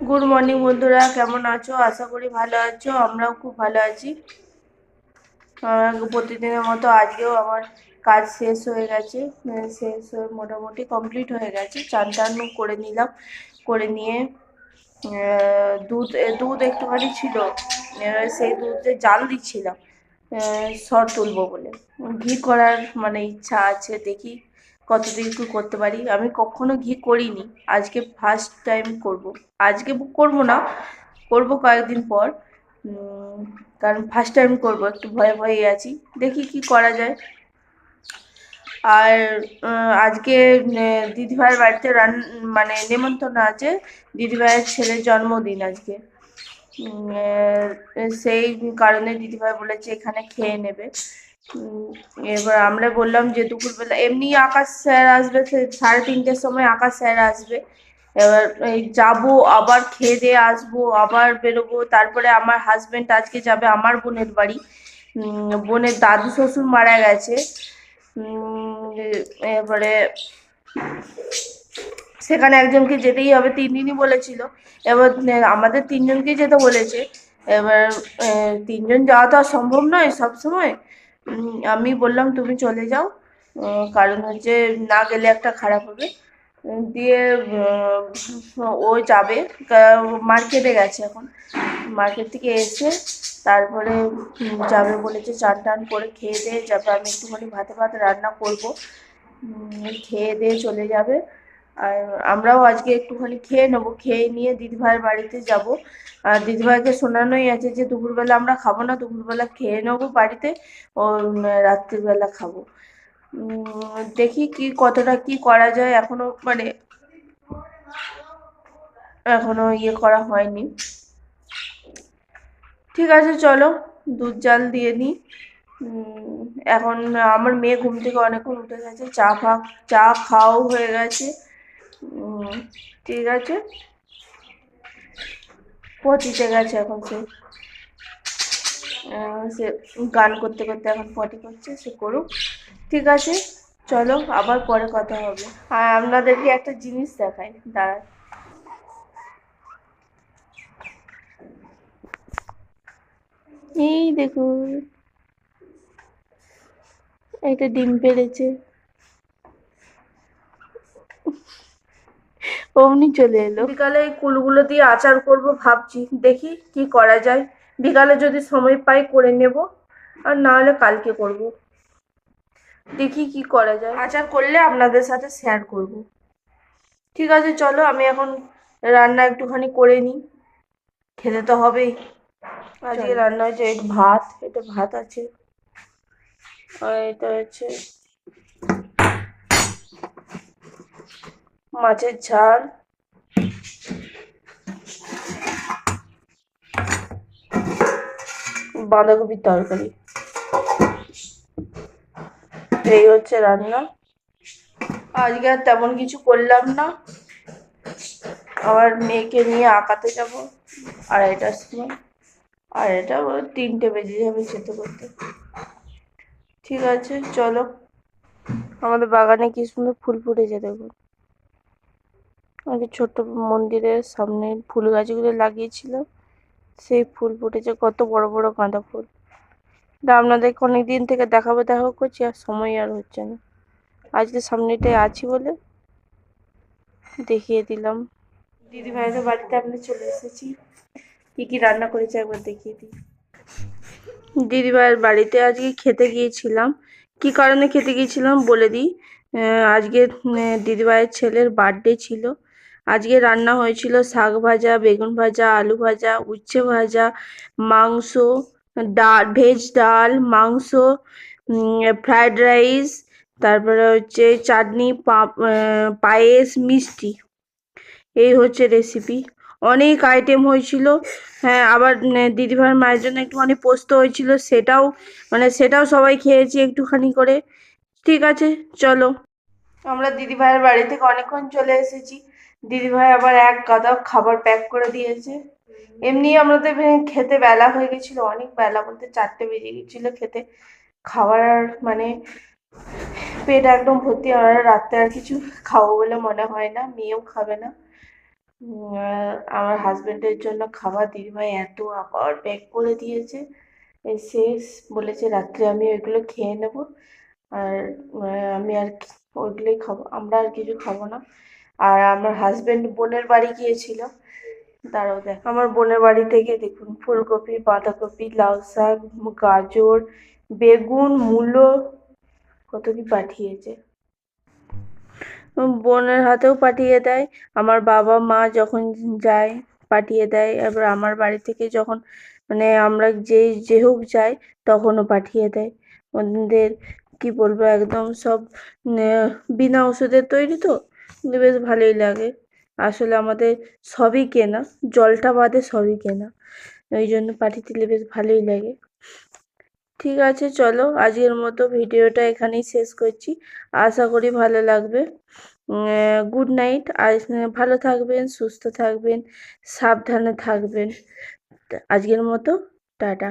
Good morning বন্ধুরা। কেমন আছো? আশা করি ভালো আছো। আমরাও খুব ভালো আছি। প্রতিদিনের মতো আজকেও আমার কাজ শেষ হয়ে গেছে। শেষ হয়ে মোটামুটি কমপ্লিট হয়ে গেছে। চান টান করে নিলাম। করে নিয়ে দুধ দুধ একটুখানি ছিল। সেই দুধে জাল দিচ্ছিলাম। সর তুলবো বলে। ঘি করার মানে ইচ্ছা আছে। দেখি কতদিন কি করতে পারি? আমি কখনো ঘি করিনি। আজকে ফার্স্ট টাইম করব। আজকে করব না, করব কয়েকদিন পর। কারণ ফার্স্ট টাইম করব, একটু ভয়ে ভয়ে আছি। দেখি কি করা যায়। আর আজকে দিদিভাইয়ের বাড়িতে রান মানে নেমন্তন্ন আছে। দিদিভাইয়ের ছেলের জন্মদিন আজকে। সেই কারণে দিদিভাই বলেছে এখানে খেয়ে নেবে। এবার আমরা বললাম যে দুপুরবেলা এমনি আকাশ স্যার আসবে সাড়ে তিনটের সময় আকাশ স্যার আসবে। এবার যাব আবার খেয়ে দিয়ে আসব আবার বেরোবো তারপরে আমার হাজবেন্ড আজকে যাবে আমার বোনের বাড়ি। বোনের দাদু শ্বশুর মারা গেছে। এবারে সেখানে একজনকে যেতেই হবে তিন দিনই বলেছিল। এবার আমাদের তিনজনকে যেতে বলেছে। এবার তিনজন যাওয়া তো আর সম্ভব নয় সব সময় উম, আমি বললাম, তুমি চলে যাও। কারণ হচ্ছে না গেলে একটা খারাপ হবে। দিয়ে ও যাবে। মার্কেটে গেছে এখন। মার্কেট থেকে এসে তারপরে যাবে বলেছে, চান টান করে খেয়ে দিয়ে যাবে। আমি একটুখানি ভাতে ভাত রান্না করব। খেয়ে দিয়ে চলে যাবে। আর আমরাও আজকে একটুখানি খেয়ে নেব, খেয়ে নিয়ে দিদিভাইয়ের বাড়িতে যাব। আর দিদিভাইকে শোনানোই আছে যে দুপুরবেলা আমরা খাব না, দুপুরবেলা খেয়ে নেব বাড়িতে, ও রাত্রিবেলা খাব। দেখি কি কতটা কি করা যায়, এখনও মানে এখনও ইয়ে করা হয়নি। ঠিক আছে, চলো, দুধ জাল দিয়ে নিই। এখন আমার মেয়ে ঘুম থেকে অনেকক্ষণ উঠে গেছে, চা ফা, চা খাওয়াও হয়ে গেছে। ঠিক আছে। পটিতে গেছে এখন সে। সে গান করতে করতে এখন পটি করছে, সে করুক। ঠিক আছে, চলো আবার পরে কথা হবে। আর আপনাদেরকে একটা জিনিস দেখাই, দাঁড়ান। এই দেখুন, একটা ডিম পেড়েছে অমনি চলে এলো। বিকালে এই কুলগুলো দিয়ে আচার করব ভাবছি। দেখি কি করা যায়। বিকালে যদি সময় পাই করে নেব আর না হলে কালকে করব। দেখি কি করা যায়। আচার করলে আপনাদের সাথে শেয়ার করব। ঠিক আছে চলো আমি এখন রান্না একটুখানি করে নিই। খেতে তো হবেই। আজকে রান্না হয়েছে ভাত এটা ভাত আছে। আর এটা হচ্ছে মাছের ঝাল। বাঁধাকপির তরকারি। এই হচ্ছে রান্না। আজকে আর তেমন কিছু করলাম না। আমার মেয়েকে নিয়ে আঁকাতে যাব আড়াইটার সময়। ওই তিনটে বেজে যাবে যেতে করতে। ঠিক আছে, চলো। আমাদের বাগানে কি সুন্দর ফুল ফুটেছে দেখুন। আগে ছোট্ট মন্দিরের সামনে ফুল গাছগুলো লাগিয়েছিলাম। সেই ফুল ফুটেছে, কত বড় বড় গাঁদা ফুল। তা আপনাদেরকে অনেক দিন থেকে দেখাবো দেখাবো করছি, আর সময় আর হচ্ছে না। আজকে সামনেটায় আছি বলে দেখিয়ে দিলাম। দিদি ভাইদের বাড়িতে আমরা চলে এসেছি। কি কি রান্না করেছে একবার দেখিয়ে দিই। দিদি ভাইয়ের বাড়িতে আজকে খেতে গিয়েছিলাম। কি কারণে খেতে গিয়েছিলাম বলে দিই। আজকে দিদি ভাইয়ের ছেলের বার্থডে ছিল। আজকে রান্না হয়েছিল শাক ভাজা, বেগুন ভাজা, আলু ভাজা, উচ্ছে ভাজা, মাংস ডাল ভেজ ডাল, মাংস ফ্রায়েড রাইস, তারপরে হচ্ছে চাটনি পায়েস, মিষ্টি। এই হচ্ছে রেসিপি অনেক আইটেম হয়েছিল। হ্যাঁ আবার দিদিভাইয়ের মায়ের জন্য একটুখানি পোস্ত হয়েছিল, সেটাও মানে সেটাও সবাই খেয়েছি একটুখানি করে। ঠিক আছে, চলো। আমরা দিদিভাইয়ের বাড়ি থেকে অনেকক্ষণ চলে এসেছি। দিদিভাই আবার এক গাদা খাবার প্যাক করে দিয়েছে। এমনি আমাদের খেতে বেলা হয়ে গেছিল, অনেক বেলা বলতে চারটে বেজে গেছিল খেতে। খাবার আর মানে পেট একদম ভর্তি আর রাত্রে আর কিছু খাব বলে মনে হয় না, মেয়েও খাবে না। আমার হাজবেন্ডের জন্য খাবার দিদিভাই এত আবার প্যাক করে দিয়েছে। শেষ বলেছে রাত্রে আমি ওইগুলো খেয়ে নেব। আর আমি আর ওইগুলোই খাব, আমরা আর কিছু খাব না। আর আমার হাজবেন্ড বোনের বাড়ি গিয়েছিল। তারাও দেখ, আমার বোনের বাড়ি থেকে দেখুন, ফুলকপি, বাঁধাকপি, লাউ শাক, গাজর, বেগুন, মূলো, কত কি পাঠিয়েছে। বোনের হাতেও পাঠিয়ে দেয়, আমার বাবা মা যখন যায় পাঠিয়ে দেয়, এবার আমার বাড়ি থেকে যখন মানে আমরা যে যে হোক যাই, তখনও পাঠিয়ে দেয়। ওদের কি বলব, একদম সব বিনা ওষুধের তৈরি তো? কিন্তু বেশ ভালোই লাগে। আসলে আমাদের সবই কেনা, জলটা বাদে সবই কেনা। ওই জন্য পাঠিয়ে দিলে বেশ ভালোই লাগে। ঠিক আছে, চলো আজকের মতো ভিডিওটা এখানেই শেষ করছি। আশা করি ভালো লাগবে। গুড নাইট আর ভালো থাকবেন, সুস্থ থাকবেন, সাবধানে থাকবেন। আজকের মতো, টাটা।